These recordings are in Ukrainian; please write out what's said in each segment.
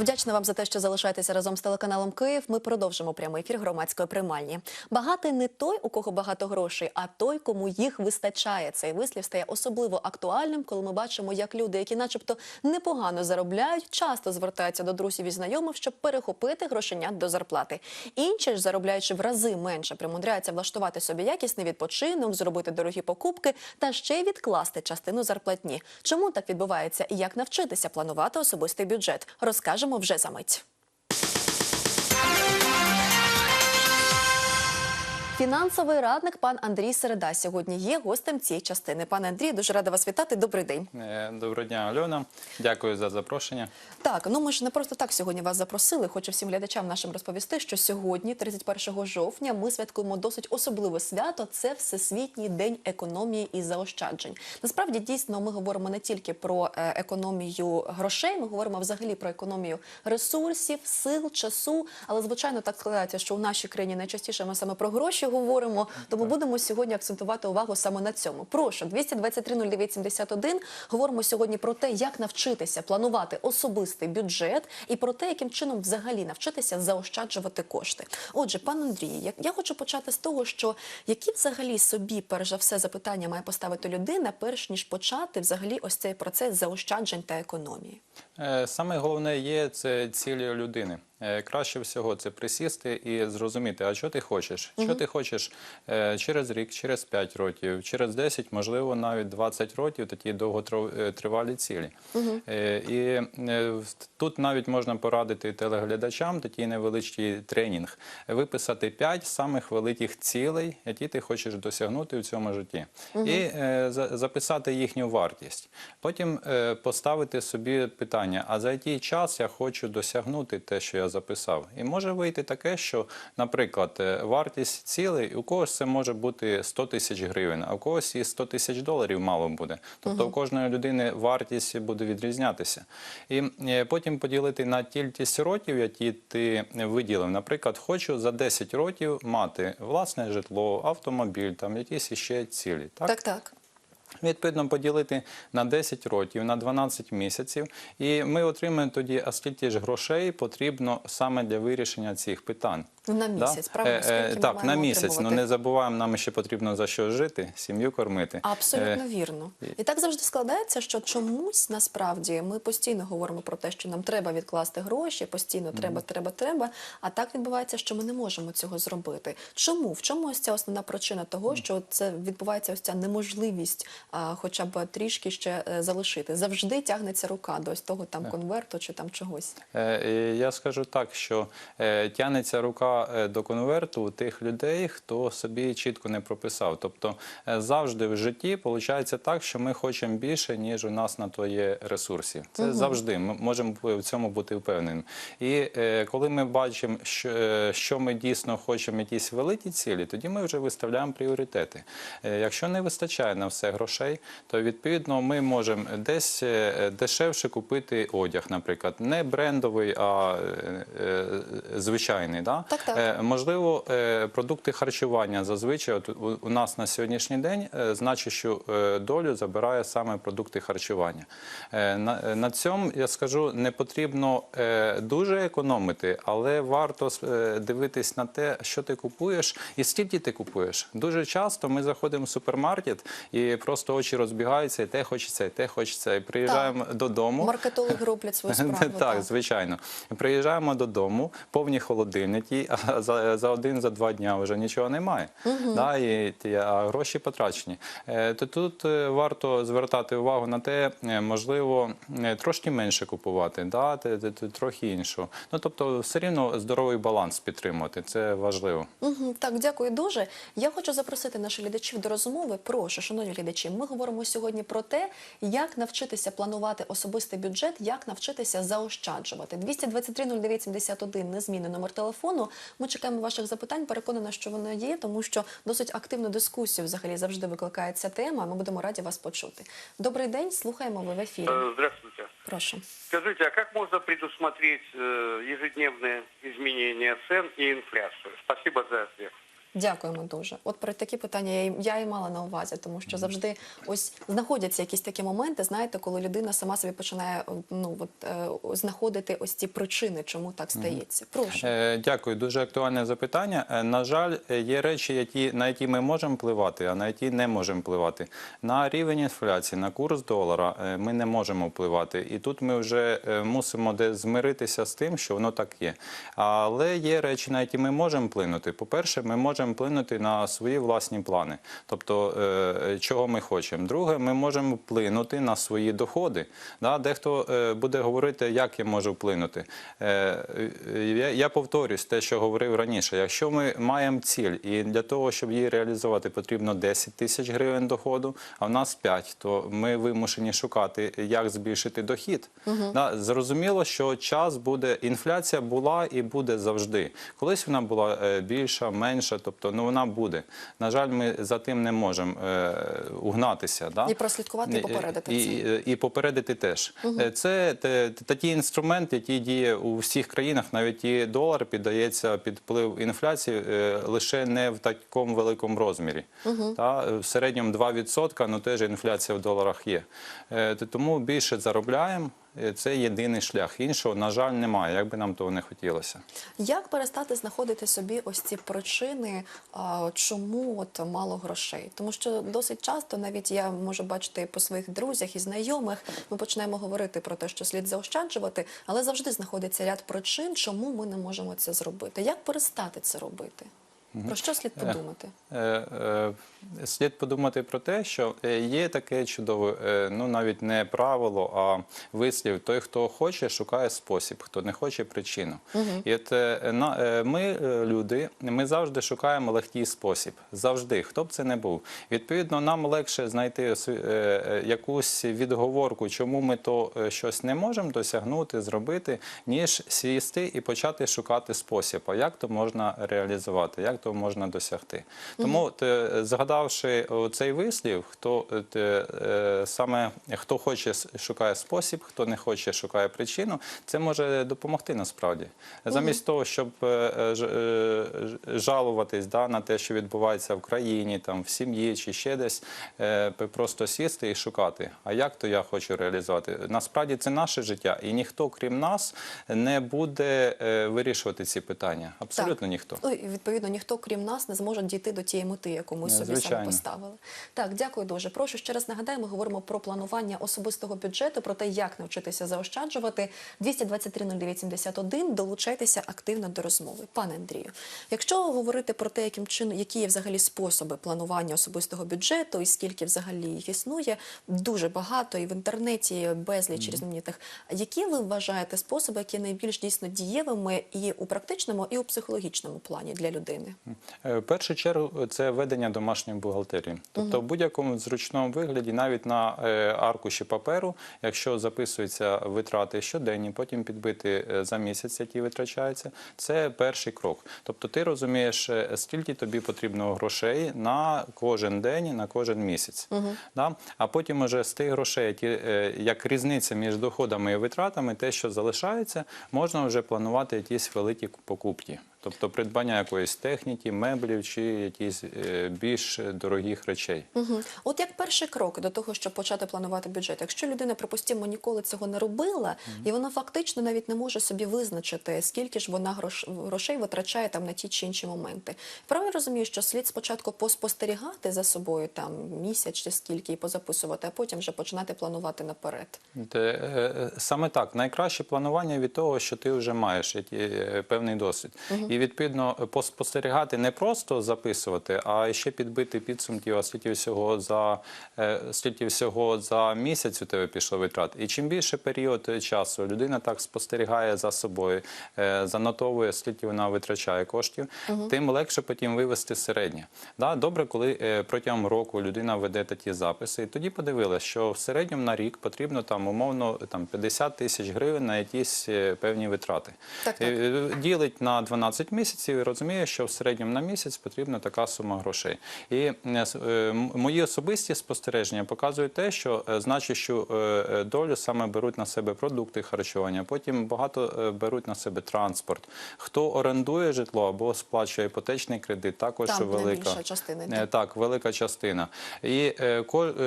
Вдячна вам за те, що залишаєтеся разом з телеканалом Київ. Ми продовжимо прямий ефір громадської приймальні. Багатий не той, у кого багато грошей, а той, кому їх вистачає. Цей вислів стає особливо актуальним, коли ми бачимо, як люди, які, начебто, непогано заробляють, часто звертаються до друзів і знайомих, щоб перехопити грошенят до зарплати. Інші ж, заробляючи в рази менше, примудряються влаштувати собі якісний відпочинок, зробити дорогі покупки та ще й відкласти частину зарплатні. Чому так відбувається і як навчитися планувати особистий бюджет? Розкажемо вже за мить. Фінансовий радник пан Андрій Середа сьогодні є гостем цієї частини. Пане Андрій, дуже рада вас вітати. Добрий день. Е, Доброго дня, Альона. Дякую за запрошення. Так, ну ми ж не просто так сьогодні вас запросили. Хочу всім глядачам нашим розповісти, що сьогодні, 31 жовтня, ми святкуємо досить особливе свято. Це Всесвітній день економії і заощаджень. Насправді, дійсно, ми говоримо не тільки про е, економію грошей, ми говоримо взагалі про економію ресурсів, сил, часу. Але звичайно, так складається, що у нашій країні найчастіше ми саме про гроші говоримо. Тому будемо сьогодні акцентувати увагу саме на цьому. Прошу 223-09-71. Говоримо сьогодні про те, як навчитися планувати особистий бюджет і про те, яким чином взагалі навчитися заощаджувати кошти. Отже, пан Андрій, я, я хочу почати з того, що які взагалі собі, перш за все, запитання має поставити людина, перш ніж почати взагалі ось цей процес заощаджень та економії. Е, Саме головне є це цілі людини. Е, Краще всього це присісти і зрозуміти, а що ти хочеш? Що ти хочеш е, через рік, через 5 років, через 10, можливо, навіть 20 років такі довготривалі цілі. Е, І е, тут навіть можна порадити телеглядачам такий невеличкий тренінг, виписати 5 самих великих цілей, які ти хочеш досягнути в цьому житті, і записати їхню вартість. Потім поставити собі питання: а за який час я хочу досягнути те, що я записав? І може вийти таке, що, наприклад, е, вартість цілей у когось це може бути 100 тисяч гривень, а у когось і 100 тисяч доларів мало буде. Тобто у кожної людини вартість буде відрізнятися. І е, потім поділити на кількість років, які ти виділив. Наприклад, хочу за 10 років мати власне житло, автомобіль, там якісь іще цілі. Так? Так, так. Відповідно, поділити на 10 років, на 12 місяців, і ми отримаємо тоді, а скільки ж грошей потрібно саме для вирішення цих питань. Ну, на місяць, правильно? Е, Скільки е, ми так, на місяць. Ну отримувати? не забуваємо, нам ще потрібно за що жити, сім'ю кормити. Абсолютно Е, вірно. І так завжди складається, що чомусь насправді ми постійно говоримо про те, що нам треба відкласти гроші, постійно треба, треба, треба. А так відбувається, що ми не можемо цього зробити. Чому? В чому ось ця основна причина того, що це відбувається ось ця неможливість, хоча б трішки ще е, залишити? Завжди тягнеться рука до ось того там конверту чи там чогось. Е, Я скажу так, що е, тягнеться рука до конверту тих людей, хто собі чітко не прописав. Тобто завжди в житті виходить так, що ми хочемо більше, ніж у нас на то є ресурсів. Це завжди ми можемо в цьому бути впевненим. І коли ми бачимо, що, що ми дійсно хочемо, якісь великі цілі, тоді ми вже виставляємо пріоритети. Якщо не вистачає на все грошей, то відповідно ми можемо десь е, дешевше купити одяг, наприклад, не брендовий, а е, е, звичайний. Да? Так, так. Можливо, продукти харчування зазвичай от у- нас на сьогоднішній день значущу е, долю забирає саме продукти харчування. На, на цьому я скажу, не потрібно дуже економити, але варто дивитись на те, що ти купуєш і скільки ти купуєш. Дуже часто ми заходимо в супермаркет і просто очі розбігаються, і те хочеться, і те хочеться. І приїжджаємо додому. Маркетологи роблять свою справу. Так, звичайно. Приїжджаємо додому, повні холодильники, а за, за один, за два дня вже нічого немає. Да, і, а гроші потрачені. Е, То тут е, варто звертати увагу на те, е, можливо, трошки менше купувати, да, трохи іншого. Ну, тобто, все рівно здоровий баланс підтримувати, це важливо. Угу, так, дякую дуже. Я хочу запросити наших глядачів до розмови. Прошу, шановні глядачі, ми говоримо сьогодні про те, як навчитися планувати особистий бюджет, як навчитися заощаджувати. 223-09-71 незмінний номер телефону. Ми чекаємо ваших запитань. Переконана, що воно є, тому що досить активну дискусію взагалі завжди викликає ця тема. Ми будемо раді вас почути. Добрий день, слухаємо ви в ефірі. Э, Здравствуйте. Прошу. Скажите, а как можно предусмотреть э, ежедневные изменения цен и инфляцию? Спасибо за ответ. Дякуємо дуже. От про такі питання я, й- я і мала на увазі, тому що завжди ось знаходяться якісь такі моменти, знаєте, коли людина сама собі починає ну от е, знаходити ось ці причини, чому так стається. Прошу. Е, Дякую, дуже актуальне запитання. Е, На жаль, е, є речі, які, на які ми можемо впливати, а на які не можемо впливати. На рівень інфляції, на курс долара е, ми не можемо впливати. І тут ми вже е, мусимо де змиритися з тим, що воно так є. Але є речі, на які ми можемо вплинути. По-перше, ми можемо вплинути на свої власні плани, тобто е, чого ми хочемо. Друге, ми можемо вплинути на свої доходи. Дехто е, буде говорити, як я можу вплинути. Е, Я, повторюсь те, що говорив раніше. Якщо ми маємо ціль, і для того, щоб її реалізувати, потрібно 10 тисяч гривень доходу, а в нас 5, то ми вимушені шукати, як збільшити дохід. Зрозуміло, що час буде, інфляція була і буде завжди. Колись вона була більша, менша, тобто ну вона буде. На жаль, ми за тим не можемо е, угнатися. Да? І прослідкувати, і попередити і, і, і попередити теж. Е, Це те- такий інструмент, який діє у всіх країнах. Навіть і долар піддається під вплив інфляції е, лише не в такому великому розмірі. Та, е, в середньому 2%, ну теж інфляція в доларах є. Е, Тому більше заробляємо. Е, Це єдиний шлях. Іншого, на жаль, немає, як би нам того не хотілося. Як перестати знаходити собі ось ці причини, чому от мало грошей? Тому що досить часто, навіть я можу бачити по своїх друзях і знайомих, ми починаємо говорити про те, що слід заощаджувати, але завжди знаходиться ряд причин, чому ми не можемо це зробити. Як перестати це робити? Про що слід подумати? Е, е, Слід подумати про те, що е, є таке чудове, е, ну навіть не правило, а вислів: той, хто хоче, шукає спосіб, хто не хоче причину. І от е, е, ми, е, люди, ми завжди шукаємо легкий спосіб. Завжди, хто б це не був. Відповідно, нам легше знайти е, е, якусь відговорку, чому ми то е, щось не можемо досягнути, зробити, ніж сісти і почати шукати спосіб, а як то можна реалізувати, як то можна досягти. Тому те, згадавши цей вислів, хто е, е, саме хто хоче шукає спосіб, хто не хоче шукає причину, це може допомогти насправді. Замість того, щоб е, е, е, жалуватись да, на те, що відбувається в країні, там в сім'ї чи ще десь, е, просто сісти і шукати. А як то я хочу реалізувати? Насправді це наше життя, і ніхто, крім нас, не буде е, вирішувати ці питання. Абсолютно ніхто. Ну, і, відповідно, ніхто, крім нас, не зможе дійти до тієї мети, яку ми Е, собі саме поставили. Так, дякую дуже. Прошу ще раз нагадаю, ми говоримо про планування особистого бюджету, про те, як навчитися заощаджувати. 223-09-71, долучайтеся активно до розмови. Пане Андрію, якщо говорити про те, яким чином, які є взагалі способи планування особистого бюджету і скільки взагалі їх існує, дуже багато і в інтернеті безліч різноманітних. Які ви вважаєте способи, які найбільш дійсно дієвими і у практичному, і у психологічному плані для людини? Е, В першу чергу це ведення домашньої бухгалтерії. Тобто в будь-якому зручному вигляді, навіть на е, аркуші паперу, якщо записуються витрати щоденні, потім підбити е, за місяць, які витрачаються, це перший крок. Тобто ти розумієш, скільки тобі потрібно грошей на кожен день, на кожен місяць. Да? А потім уже з тих грошей, які, як різниця між доходами і витратами, те, що залишається, можна вже планувати якісь великі покупки. Тобто придбання якоїсь техніки, меблів чи якісь е, більш дорогих речей. Угу. От як перший крок до того, щоб почати планувати бюджет, якщо людина, припустимо, ніколи цього не робила, і вона фактично навіть не може собі визначити, скільки ж вона грош... грошей витрачає там на ті чи інші моменти. Правильно розумію, що слід спочатку поспостерігати за собою там місяць чи скільки і позаписувати, а потім вже починати планувати наперед. Е, Саме так, найкраще планування від того, що ти вже маєш е, певний досвід. І відповідно поспостерігати не просто записувати, а ще підбити підсумки, а скільки всього за е, скільки всього за місяць у тебе пішло витрат. І чим більше період часу людина так спостерігає за собою, е, занотовує, скільки вона витрачає коштів, тим легше потім вивести середнє. Да, добре, коли е, протягом року людина веде такі записи, і тоді подивилася, що в середньому на рік потрібно там умовно там 50 тисяч гривень на якісь певні витрати. Так, так. Ділить на 12 20 місяців і розуміє, що в середньому на місяць потрібна така сума грошей. І е, е, мої особисті спостереження показують те, що е, значущу долю саме беруть на себе продукти харчування, потім багато беруть на себе транспорт. Хто орендує житло або сплачує іпотечний кредит, також Там велика частина. Так, велика частина. І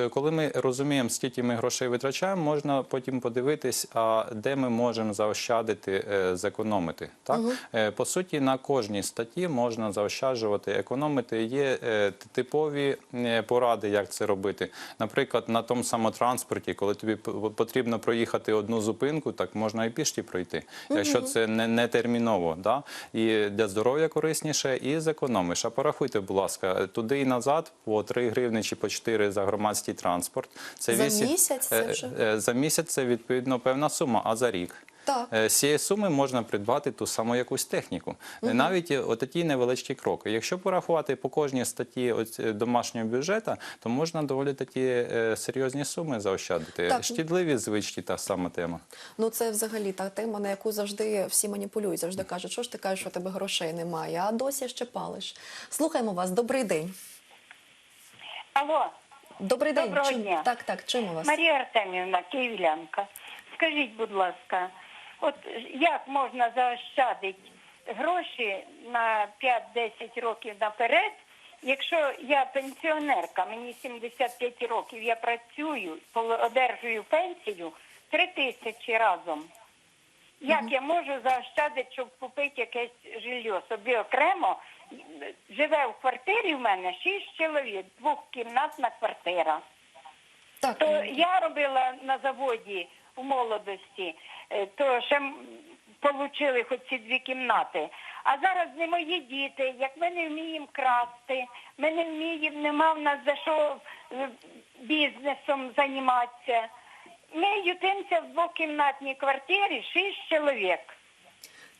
коли ми розуміємо, скільки ми грошей витрачаємо, можна потім подивитись, а де ми можемо заощадити, зекономити. Так? Е, По суті, на кожній статті можна заощаджувати, економити. Є е, типові е, поради, як це робити. Наприклад, на тому самотранспорті, коли тобі потрібно проїхати одну зупинку, так можна і пішки пройти, якщо це не, не терміново. Да? І для здоров'я корисніше, і зекономиш. А порахуйте, будь ласка, туди і назад по 3 гривні чи по 4 за громадський транспорт. Це За місяць це е, вже? За місяць це відповідно певна сума, а за рік. Так. Е, З цієї суми можна придбати ту саму якусь техніку. Е, Навіть отакі невеличкі кроки. Якщо порахувати по кожній статті ось, е, домашнього бюджету, то можна доволі такі е, серйозні суми заощадити. Так. Шкідливі звички та сама тема. Ну це взагалі та тема, на яку завжди всі маніпулюють. Завжди кажуть, що ж ти кажеш, що у тебе грошей немає, а досі ще палиш. Слухаємо вас. Добрий день. Алло, Добрий день. Доброго дня. Так, так, чуємо вас. Марія Артемівна, київлянка. Скажіть, будь ласка, от як можна заощадити гроші на 5-10 років наперед, якщо я пенсіонерка, мені 75 років, я працюю, одержую пенсію 3 тисячі разом. Як я можу заощадити, щоб купити якесь жилье собі окремо? Живе в квартирі в мене 6 чоловік, двохкімнатна квартира. Так, То я робила на заводі у молодості, е, то ще отримали хоч ці дві кімнати. А зараз не мої діти, як ми не вміємо красти, ми не вміємо, нема в нас за що е, бізнесом займатися. Ми ютимося в двокімнатній квартирі, шість чоловік.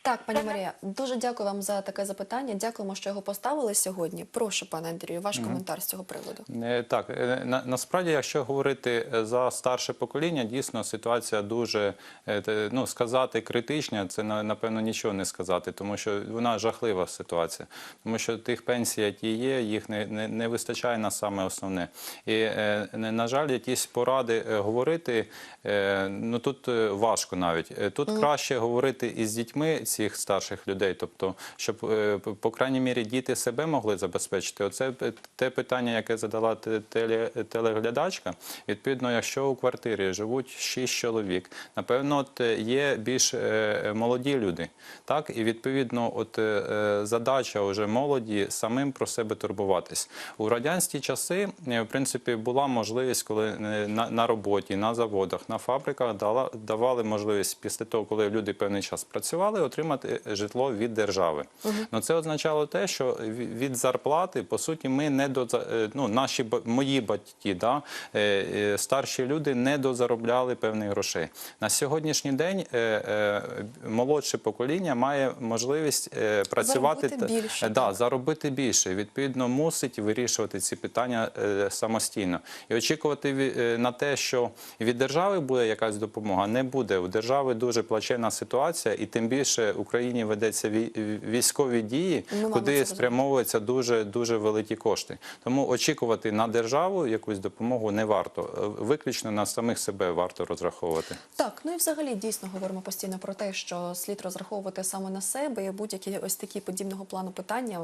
Так, пані Марія, дуже дякую вам за таке запитання. Дякуємо, що його поставили сьогодні. Прошу, пане Андрію, ваш коментар з цього приводу. Е, Так, е, на, насправді, якщо говорити е, за старше покоління, дійсно ситуація дуже ну, сказати критична, це напевно нічого не сказати, тому що вона жахлива ситуація, тому що тих пенсій, які є, їх не, не, не вистачає на саме основне. І на жаль, якісь поради говорити, ну тут важко навіть. Тут краще говорити із дітьми цих старших людей, тобто, щоб е, по- крайній мірі діти себе могли забезпечити. Оце те питання, яке задала телеглядачка. Відповідно, якщо у квартирі живуть шість чоловік, напевно, от е, є більш е, молоді люди. Так, і відповідно, от задача вже молоді самим про себе турбуватись. У радянські часи, в принципі, була можливість, коли на, роботі, на заводах, на фабриках давали можливість після того, коли люди певний час працювали, отримати житло від держави. Ну це означало те, що від зарплати, по суті, ми не до ну, наші мої батьки, да, е, е, старші люди не дозаробляли певних грошей. На сьогоднішній день е, е, молодше покоління має можливість е, працювати Заробити та- більше, е, да, заробити більше. Відповідно, мусить вирішувати ці питання е, самостійно. І очікувати е, на те, що від держави буде якась допомога, не буде. У держави дуже плачевна ситуація, і тим більше Україні ведеться вій- військові дії, Ми куди спрямовуються дуже дуже великі кошти. Тому очікувати на державу якусь допомогу не варто. Виключно на самих себе варто розраховувати. Так, ну і взагалі дійсно говоримо постійно про те, що слід розраховувати саме на себе і будь-які ось такі подібного плану питання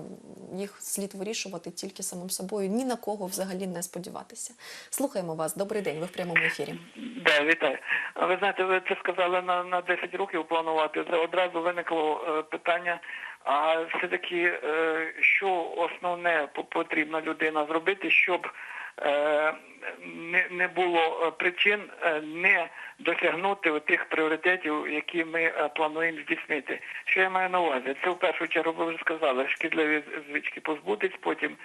їх слід вирішувати тільки самим собою, ні на кого взагалі не сподіватися. Слухаємо вас. Добрий день. Ви в прямому ефірі. Да, вітаю. Ви знаєте, ви це сказали на, на 10 років планувати. Це одразу виникло е, питання. А все-таки, е, що основне по- потрібна людина зробити, щоб е, не, було причин не досягнути тих пріоритетів, які ми плануємо здійснити. Що я маю на увазі? Це в першу чергу ви вже сказали, шкідливі звички позбутись, потім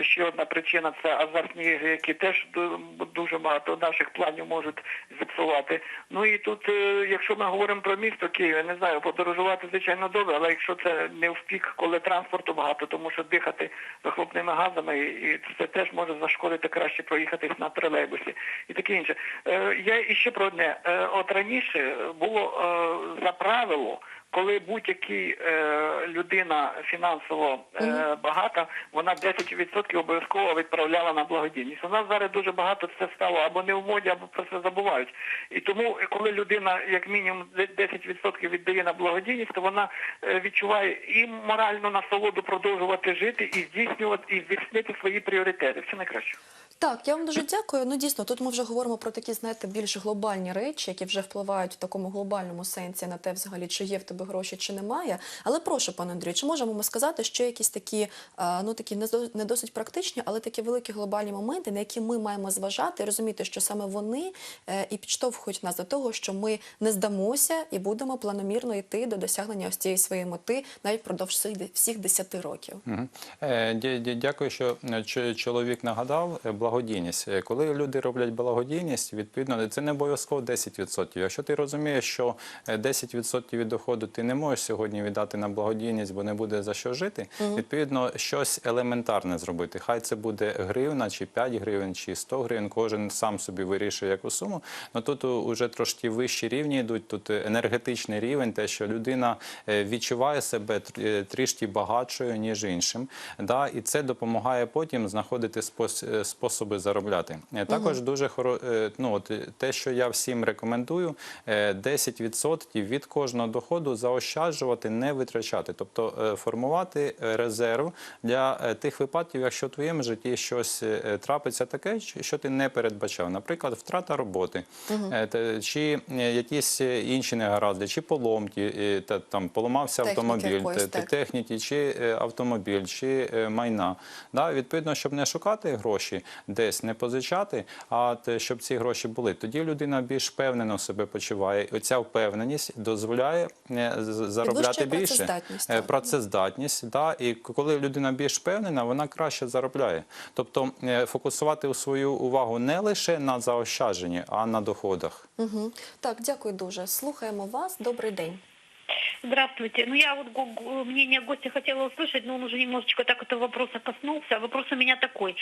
ще одна причина це азартні ігри, які теж ду- дуже багато наших планів можуть зіпсувати. Ну і тут, е, якщо ми говоримо про місто Київ, я не знаю, подорожувати звичайно добре, але якщо це не в пік, коли транспорту багато, тому що дихати вихлопними газами, і це теж може зашкодити краще проїхатись на тролейбусі і таке інше. Е, Я іще про одне. Е, От раніше було е, за правило коли будь-який е, людина фінансово е, багата, вона 10% обов'язково відправляла на благодійність. У нас зараз дуже багато це стало або не в моді, або про це забувають. І тому, коли людина як мінімум 10% віддає на благодійність, то вона е, відчуває і моральну насолоду продовжувати жити, і здійснювати, і здійснити свої пріоритети. Все найкраще. Так, я вам дуже дякую. Ну дійсно, тут ми вже говоримо про такі, знаєте, більш глобальні речі, які вже впливають в такому глобальному сенсі на те, взагалі, чи є в тебе гроші, чи немає. Але прошу, пане Андрію, чи можемо ми сказати, що якісь такі, ну такі не досить практичні, але такі великі глобальні моменти, на які ми маємо зважати, і розуміти, що саме вони е, і підштовхують нас до того, що ми не здамося і будемо планомірно йти до досягнення ось цієї своєї мети навіть впродовж всіх, всіх 10 років. Е, Дякую, що е, чоловік нагадав е, благодійність. Е, Коли люди роблять благодійність, відповідно, це не обов'язково 10%. Якщо ти розумієш, що е, 10% від доходу ти не можеш сьогодні віддати на благодійність, бо не буде за що жити, відповідно, щось елементарне зробити. Хай це буде гривна, чи 5 гривень, чи 100 гривень. Кожен сам собі вирішує яку суму. Ну тут вже трошки вищі рівні йдуть. Тут е, енергетичний рівень, те, що людина е, відчуває себе е, трішки багатшою, ніж іншим. Да? І це допомагає потім знаходити спос- е, способи заробляти. Е, Також дуже хоро... е, ну, от, е, те, що я всім рекомендую, е, 10% від кожного доходу заощаджувати, не витрачати. Тобто е, формувати е, резерв для е, тих випадків, якщо в твоєму житті щось е, трапиться таке, що- ти не передбачав. Наприклад, втрата роботи, е, чи е, якісь е, інші негаразди, чи поломки, е, та, там, поламався автомобіль, техніки, чи е, автомобіль, чи е, майна. Да? Відповідно, щоб не шукати гроші десь, не позичати, а те, щоб ці гроші були. Тоді людина більш впевнено себе почуває. Оця впевненість дозволяє е, заробляти більше. працездатність, Е, так. Працездатність, да? і коли людина більш впевнена, вона краще заробляє. Тобто е, фокусувати свою увагу не лише на заощадженні, а на доходах. Угу. Так, дякую дуже. Слухаємо вас. Добрий день. Здравствуйте. Ну, я вот го- го- мнение гостя хотела услышать, но он уже немножечко так этого вопроса коснулся. Вопрос у меня такой.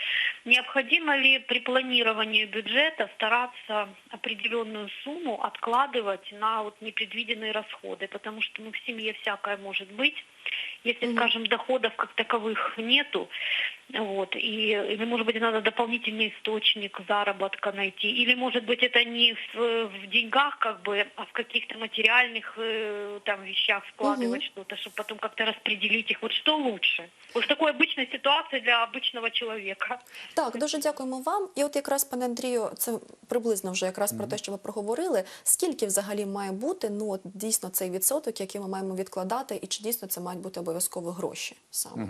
Необходимо ли при планировании бюджета стараться определенную сумму откладывать на вот непредвиденные расходы? Потому что ну, в семье всякое может быть. Если, скажем, доходов как таковых нету, вот, и, или, может быть, надо дополнительный источник заработка найти, или, может быть, это не в, в деньгах, как бы, а в каких-то материальных э, там вещах складывать что-то, чтобы потом как-то распределить их. Вот что лучше? Вот в такой обычной ситуации для обычного человека. Так, дуже дякуємо вам. І от якраз, пане Андрію, це приблизно вже якраз про те, що ви проговорили. Скільки взагалі має бути ну от дійсно цей відсоток, який ми маємо відкладати, і чи дійсно це мають бути обов'язково гроші саме?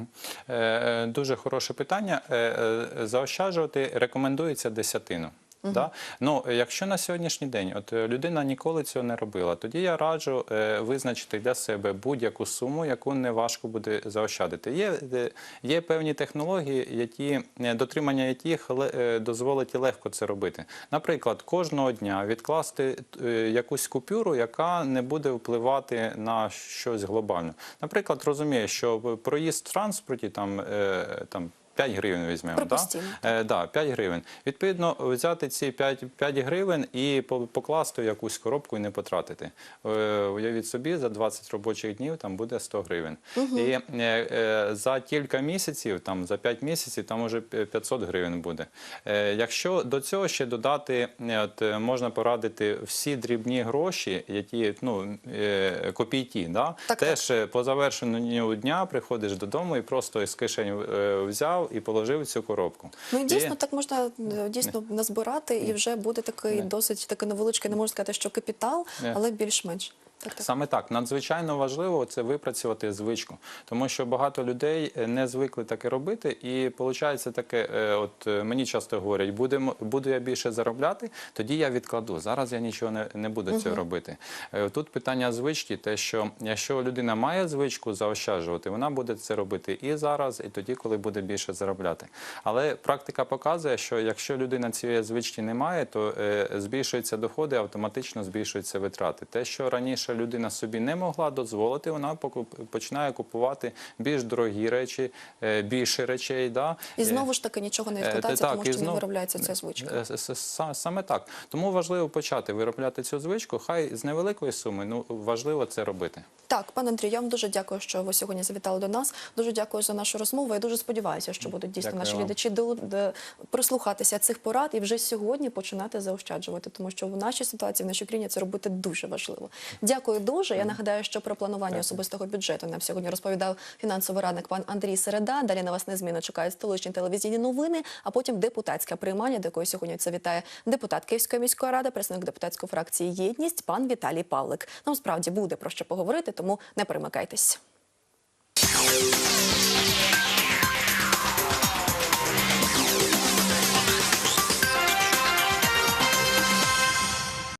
Е, е, Дуже хороше питання. Е, е, Заощаджувати рекомендується десятину. Да? Ну, якщо на сьогоднішній день от е, людина ніколи цього не робила, тоді я раджу е, визначити для себе будь-яку суму, яку не важко буде заощадити. Є, е, є певні технології, які е, дотримання яких е, дозволить легко це робити. Наприклад, кожного дня відкласти е, якусь купюру, яка не буде впливати на щось глобально. Наприклад, розуміє, що проїзд в транспорті там, е, там 5 гривень візьмемо. Да? Е, да, 5 гривень. Відповідно, взяти ці 5, 5 гривень і покласти в якусь коробку і не потратити. Е, уявіть собі, за 20 робочих днів там буде 100 гривень. І е, е, за кілька місяців, там, за 5 місяців, там уже 500 гривень буде. Е, якщо до цього ще додати, от, можна порадити всі дрібні гроші, які ну, е, копійки, да? Так, теж е, по завершенню дня приходиш додому і просто із кишені е, взяв і положив в цю коробку. Ну і дійсно І- так можна е, дійсно назбирати, і вже буде такий досить такий невеличкий, не можна сказати, що капітал, але більш-менш. Так. Саме так надзвичайно важливо це випрацювати звичку, тому що багато людей е, не звикли таке робити, і виходить таке. е, От е, мені часто говорять, будемо буду я більше заробляти, тоді я відкладу. Зараз я нічого не, не буду цього робити. Тут питання звички, те, що якщо людина має звичку заощаджувати, вона буде це робити і зараз, і тоді, коли буде більше заробляти. Але практика показує, що якщо людина цієї звички не має, то збільшуються доходи, автоматично збільшуються витрати. Те, що раніше людина собі не могла дозволити, вона починає купувати більш дорогі речі, е, більше речей. Да? І Е, знову ж таки нічого не Е, відкладається, так, тому що не виробляється ця звичка. Саме так. Тому важливо почати виробляти цю звичку. Хай з невеликої суми, ну важливо це робити. Так, пане Андрію, я вам дуже дякую, що ви сьогодні завітали до нас. Дуже дякую за нашу розмову. Я дуже сподіваюся, що будуть дійсно Дякую наші глядачі до, до- прислухатися цих порад і вже сьогодні починати заощаджувати, тому що в нашій ситуації, в нашій країні це робити дуже важливо. Дякую дуже. Я нагадаю, що про планування особистого бюджету нам сьогодні розповідав фінансовий радник пан Андрій Середа. Далі на вас незмінно чекають столичні телевізійні новини, а потім депутатська приймання, до якої сьогодні це вітає депутат Київської міської ради, представник депутатської фракції Єдність, пан Віталій Павлик. Нам справді буде про що поговорити, тому не перемикайтесь.